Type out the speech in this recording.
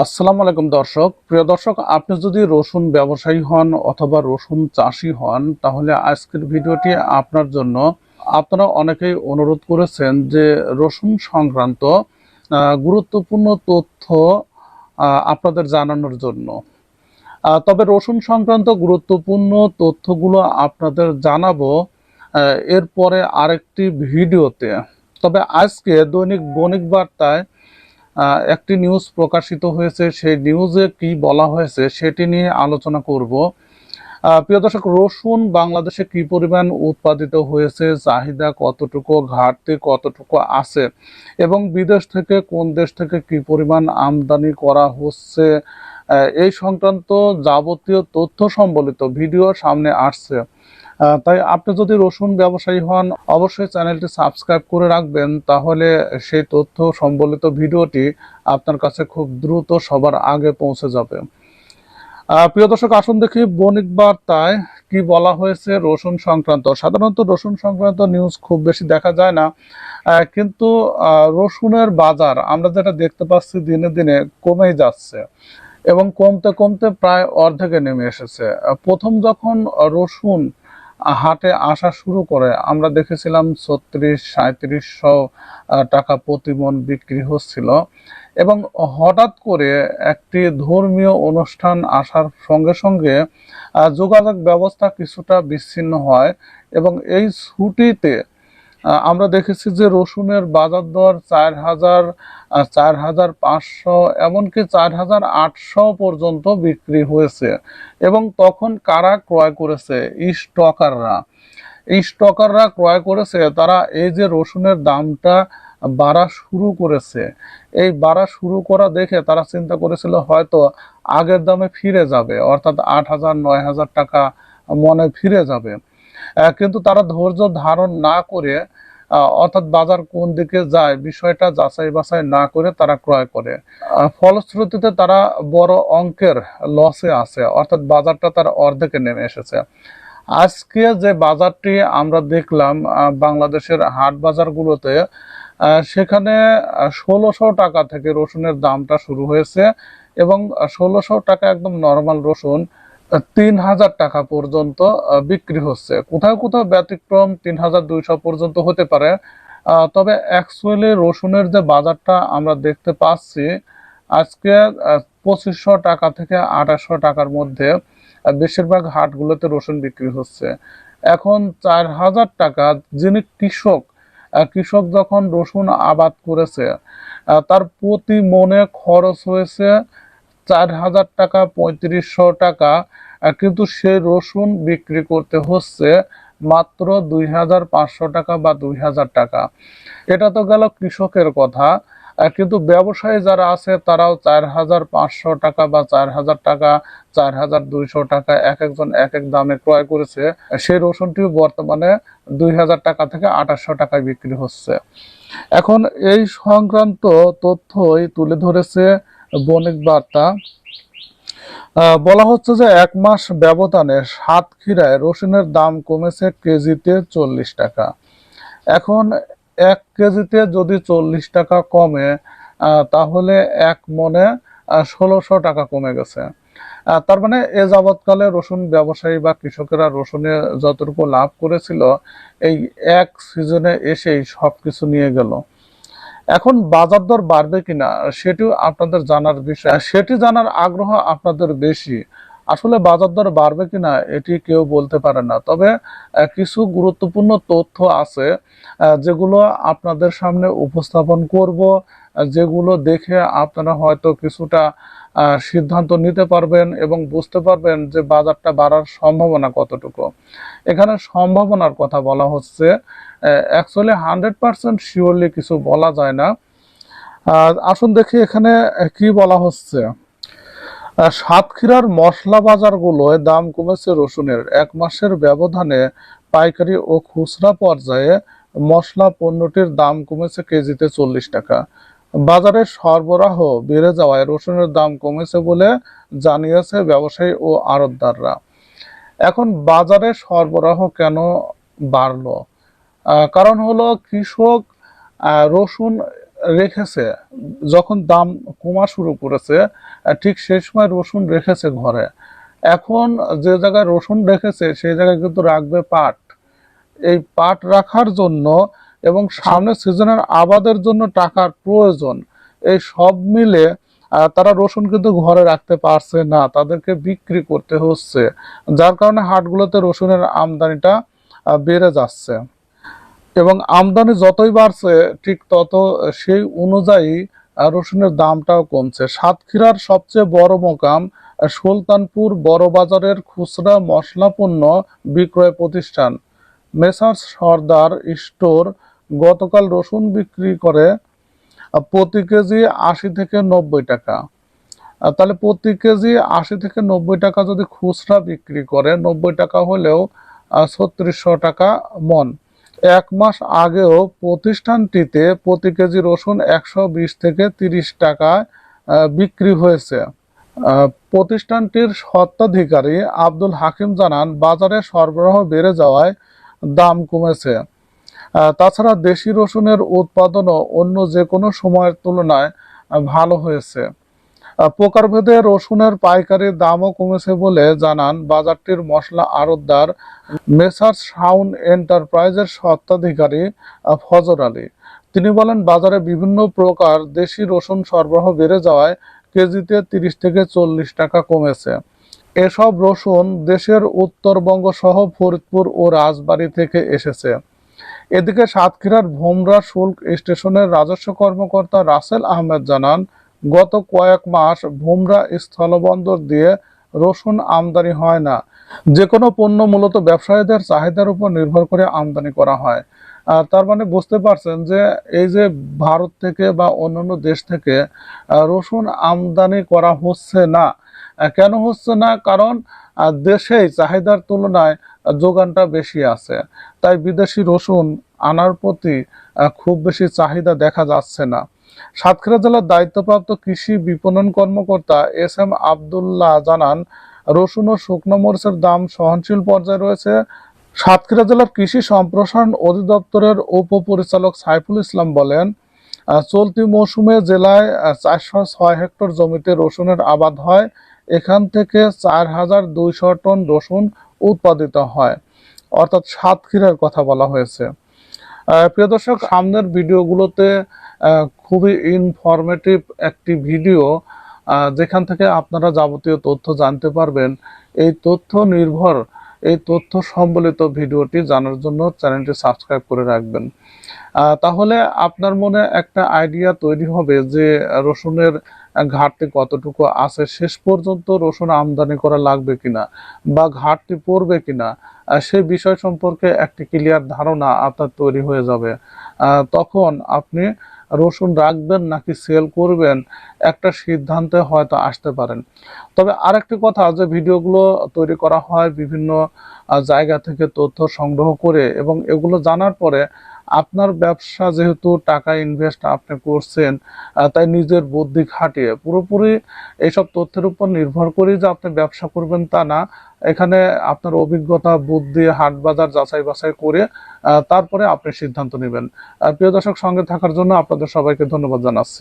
আসসালামু আলাইকুম দর্শক। প্রিয় দর্শক, আপনি যদি রসুন ব্যবসায়ী হন অথবা রসুন চাষি হন, তাহলে আজকের ভিডিওটি আপনার জন্য। আপনারা অনেকেই অনুরোধ করেছেন যে রসুন সংক্রান্ত গুরুত্বপূর্ণ তথ্য আপনাদের জানানোর জন্য। তবে রসুন সংক্রান্ত গুরুত্বপূর্ণ তথ্যগুলো আপনাদের জানাব এরপরে আরেকটি ভিডিওতে। তবে আজকে দৈনিক বণিক বার্তায় একটি নিউজ প্রকাশিত হয়েছে। সেই নিউজে কি বলা হয়েছে সেটি নিয়ে আলোচনা করব। প্রিয় দর্শক, রসুন বাংলাদেশে কি পরিমাণ উৎপাদিত হয়েছে, চাহিদা কতটুকু, ঘাটতি কতটুকু আছে, এবং বিদেশ থেকে কোন দেশ থেকে কি পরিমাণ আমদানি করা হচ্ছে এই সংক্রান্ত যাবতীয় তথ্য সম্বলিত ভিডিও সামনে আসছে। তাই আপনি যদি রসুন ব্যবসায়ী হন, অবশ্যই চ্যানেলটি সাবস্ক্রাইব করে রাখবেন, তাহলে সেই তথ্য সম্বলিত ভিডিওটি আপনার কাছে খুব দ্রুত সবার আগে পৌঁছে যাবে। প্রিয় দর্শক, আসুন দেখি বণিক বার্তায় কি বলা হয়েছে রসুন সংক্রান্ত। সাধারণত রসুন সংক্রান্ত নিউজ খুব বেশি দেখা যায় না। কিন্তু রসুনের বাজার আমরা যেটা দেখতে পাচ্ছি দিনে দিনে কমেই যাচ্ছে এবং কমতে কমতে প্রায় অর্ধেকে নেমে এসেছে। প্রথম যখন রসুন হাটে আসা শুরু করে, আমরা দেখেছিলাম ছত্রিশ সাঁত্রিশশো টাকা প্রতিমন বিক্রি হচ্ছিল। এবং হঠাৎ করে একটি ধর্মীয় অনুষ্ঠান আসার সঙ্গে সঙ্গে যোগাযোগ ব্যবস্থা কিছুটা বিচ্ছিন্ন হয় এবং এই ছুটিতে আমরা দেখেছি যে রসুনের বাজার দর চার হাজার চার হাজার পাঁচশো, এমনকি চার হাজার আটশো পর্যন্ত বিক্রি হয়েছে। এবং তখন কারা ক্রয় করেছে? স্টকাররা। স্টকাররা ক্রয় করেছে, তারা এই যে রসুনের দামটা বাড়া শুরু করেছে। এই বাড়া শুরু করা দেখে তারা চিন্তা করেছিল, হয়তো আগের দামে ফিরে যাবে, অর্থাৎ আট হাজার, নয় হাজার টাকা মনে ফিরে যাবে। কিন্তু তারা ধৈর্য ধারণ না করে অর্থাৎ বাজার কোন দিকে যায় বিষয়টা যাচাই বাছাই না করে তারা ক্রয় করে। ফলশ্রুতিতে তারা বড় অঙ্কের লসে আছে, অর্থাৎ বাজারটা তার অর্ধেকে নেমে এসেছে। আজকে যে বাজারটি আমরা দেখলাম বাংলাদেশের হাট বাজারগুলোতে সেখানে ষোলোশো টাকা থেকে রসুনের দামটা শুরু হয়েছে এবং ষোলোশো টাকা একদম নর্মাল রসুন তিন হাজার টাকা পর্যন্ত বিক্রি হচ্ছে। কোথাও কোথাও ব্যতিক্রম তিন হাজার দুইশো পর্যন্ত হতে পারে। তবে অ্যাকচুয়ালি রসুনের যে বাজারটা আমরা দেখতে পাচ্ছি, আজকে পঁচিশশো টাকা থেকে আঠাশশো টাকার মধ্যে বেশিরভাগ হাটগুলোতে রসুন বিক্রি হচ্ছে। এখন চার হাজার টাকা, যিনি কৃষক কৃষক যখন রসুন আবাদ করেছে তার প্রতি মনে খরচ হয়েছে চার হাজার টাকা, পঁয়ত্রিশশো টাকা কিন্তু সেই রসুন বিক্রি করতে হচ্ছে মাত্র দুই হাজার পাঁচশো টাকা বা দুই হাজার টাকা। এটা তো গেল কৃষকের কথা। কিন্তু ব্যবসায়ী যারা আছে, তারাও চার হাজার পাঁচশো টাকা বা চার হাজার টাকা চার হাজার দুইশো টাকা এক একজন এক এক দামে ক্রয় করেছে। সেই রসুনটিও বর্তমানে দুই হাজার টাকা থেকে আঠাশশো টাকায় বিক্রি হচ্ছে। এখন এই সংক্রান্ত তথ্যই তুলে ধরেছে বণিক বার্তা। বলা হচ্ছে যে এক মাস ব্যবধানে সাতক্ষীরায় রসুনের দাম কমেছে কেজিতে চল্লিশ টাকা। এখন এক কেজিতে যদি চল্লিশ টাকা কমে তাহলে এক মনে ষোলোশো টাকা কমে গেছে। তার মানে এ যাবৎকালে রসুন ব্যবসায়ী বা কৃষকেরা রসুনে যতটুকু লাভ করেছিল, এই এক সিজনে এসেই সবকিছু নিয়ে গেল। এখন বাজার দর বাড়বে কিনা, সেটিও আপনাদের জানার বিষয়। সেটি জানার আগ্রহ আপনাদের বেশি। আসলে বাজার দর বাড়বে কিনা, এটি কেউ বলতে পারে না। তবে কিছু গুরুত্বপূর্ণ তথ্য আছে যেগুলো আপনাদের সামনে উপস্থাপন করব যেগুলো দেখে আপনারা হয়তো কিছুটা সিদ্ধান্ত নিতে পারবেন এবং বুঝতে পারবেন যে বাজারটা বাড়ার সম্ভাবনা কতটুকু। এখানে সম্ভাবনার কথা বলা হচ্ছে অ্যাকচুয়ালি হান্ড্রেড পার্সেন্ট শিওরলি কিছু বলা যায় না। আসুন দেখি এখানে কি বলা হচ্ছে। সাতক্ষীরার মশলা বাজারগুলোয় দাম কমেছে রসুনের। এক মাসের ব্যবধানে পাইকারি ও খুচরা পর্যায়ে মশলা পণ্যটির দাম কমেছে কেজিতে চল্লিশ টাকা। বাজারে সরবরাহ বেড়ে যাওয়ায় রসুনের দাম কমেছে বলে জানিয়েছে ব্যবসায়ী ও আড়তদাররা। এখন বাজারে সরবরাহ কেন বাড়ল? কারণ হলো কৃষক রসুন রেখেছে, যখন দাম কমা শুরু করেছে ঠিক সেই সময় রসুন রেখেছে ঘরে। এখন যে জায়গায় রসুন রেখেছে, সেই জায়গায় কিন্তু রাখবে পাট। এই পাট রাখার জন্য এবং সামনের সিজনের আবাদের জন্য টাকার প্রয়োজন। এই সব মিলে তারা রসুন কিন্তু ঘরে রাখতে পারছে না, তাদেরকে বিক্রি করতে হচ্ছে, যার কারণে হাটগুলোতে রসুনের আমদানিটা বেড়ে যাচ্ছে। এবং আমদানি যতই বাড়ছে, ঠিক তত সেই অনুযায়ী রসুনের দামটাও কমছে। সাতক্ষীরার সবচেয়ে বড় মোকাম সুলতানপুর বড় বাজারের খুচরা মশলা পণ্য বিক্রয় প্রতিষ্ঠান, মেসার্স সর্দার স্টোর গতকাল রসুন বিক্রি করে প্রতি কেজি আশি থেকে নব্বই টাকা। তাহলে প্রতি কেজি আশি থেকে নব্বই টাকা যদি খুচরা বিক্রি করে, নব্বই টাকা হলেও ছত্রিশশো টাকা মন। এক মাস আগেও প্রতিষ্ঠানটিতে প্রতি কেজি রসুন একশো বিশ থেকে তিরিশ টাকায় বিক্রি হয়েছে। প্রতিষ্ঠানটির স্বত্বাধিকারী আব্দুল হাকিম জানান, বাজারে সরবরাহ বেড়ে যাওয়ায় দাম কমেছে। তাছাড়া দেশি রসুনের উৎপাদনও অন্য যে কোনো সময়ের তুলনায় ভালো হয়েছে। প্রকারভেদে রসুনের পাইকারি দামও কমেছে বলে জানান বাজারটির মশলা আড়তদার মেসার্স সাউন্ড এন্টারপ্রাইজের স্বত্বাধিকারী ফজর আলী। তিনি বলেন, বাজারে বিভিন্ন প্রকার দেশি রসুন সরবরাহ বেড়ে যাওয়ায় কেজিতে তিরিশ থেকে চল্লিশ টাকা কমেছে। এসব রসুন দেশের উত্তরবঙ্গ সহ ফরিদপুর ও রাজবাড়ী থেকে এসেছে। এদিকে সাতক্ষীরার ভোমরা শুল্ক স্টেশনের রাজস্ব কর্মকর্তা রাসেল আহমেদ জানান, গত কয়েক মাস ভোমরা স্থলবন্দর দিয়ে রসুন আমদানি হয় না। যে কোনো পণ্য মূলত ব্যবসায়ীদের চাহিদার উপর নির্ভর করে আমদানি করা হয়। আর তার মানে বুঝতে পারছেন যে এই যে ভারত থেকে বা অন্যান্য দেশ থেকে রসুন আমদানি করা হচ্ছে না। কেন হচ্ছে না? কারণ দেশেই চাহিদার তুলনায় যোগানটা বেশি আছে। তাই বিদেশি রসুন আনার প্রতি খুব বেশি চাহিদা দেখা যাচ্ছে না। সাতক্ষীরা জেলার দায়িত্বপ্রাপ্ত কৃষি বিপণন কর্মকর্তা এস এম আবদুল্লাহ জানান, রসুন ও শুকনো মরিচের দাম সহনশীল পর্যায়ে রয়েছে। সাতক্ষীরা জেলার কৃষি সম্প্রসারণ অধিদপ্তরের উপপরিচালক সাইফুল ইসলাম বলেন চলতি মৌসুমে জেলায় চারশো ছয় হেক্টর জমিতে রসুনের আবাদ হয়। এখান থেকে চার হাজার দুইশো টন রসুন উৎপাদিত হয়। অর্থাৎ সাতক্ষীরার কথা বলা হয়েছে। প্রিয় দর্শক, সামনের ভিডিওগুলোতে খুবই ইনফরমেটিভ একটি ভিডিও যেখান থেকে আপনারা যাবতীয় তথ্য জানতে পারবেন। এই তথ্য নির্ভর, এই তথ্য সম্বলিত ভিডিওটি জানার জন্য চ্যানেলটি সাবস্ক্রাইব করে রাখবেন। তাহলে আপনার মনে একটা আইডিয়া তৈরি হবে যে রসুনের ঘাটতি কতটুকু আছে, শেষ পর্যন্ত রসুন আমদানি করা লাগবে কিনা বা ঘাটতি পড়বে কিনা সে বিষয় সম্পর্কে একটি ক্লিয়ার ধারণা আপনার তৈরি হয়ে যাবে। তখন আপনি রসুন রাখবেন নাকি সেল করবেন, একটা সিদ্ধান্তে হয়তো আসতে পারেন। তবে আরেকটি কথা, যে ভিডিওগুলো তৈরি করা হয় বিভিন্ন জায়গা থেকে তথ্য সংগ্রহ করে এবং এগুলো জানার পরে আপনার ব্যবসা যেহেতু টাকা ইনভেস্ট আপনি করছেন তাই নিজের বুদ্ধি খাটিয়ে পুরোপুরি এইসব তথ্যের উপর নির্ভর করে যে আপনি ব্যবসা করবেন তা না। এখানে আপনার অভিজ্ঞতা, বুদ্ধি, হাট বাজার যাচাই বাছাই করে তারপরে আপনি সিদ্ধান্ত নেবেন। প্রিয় দর্শক, সঙ্গে থাকার জন্য আপনাদের সবাইকে ধন্যবাদ জানাচ্ছি।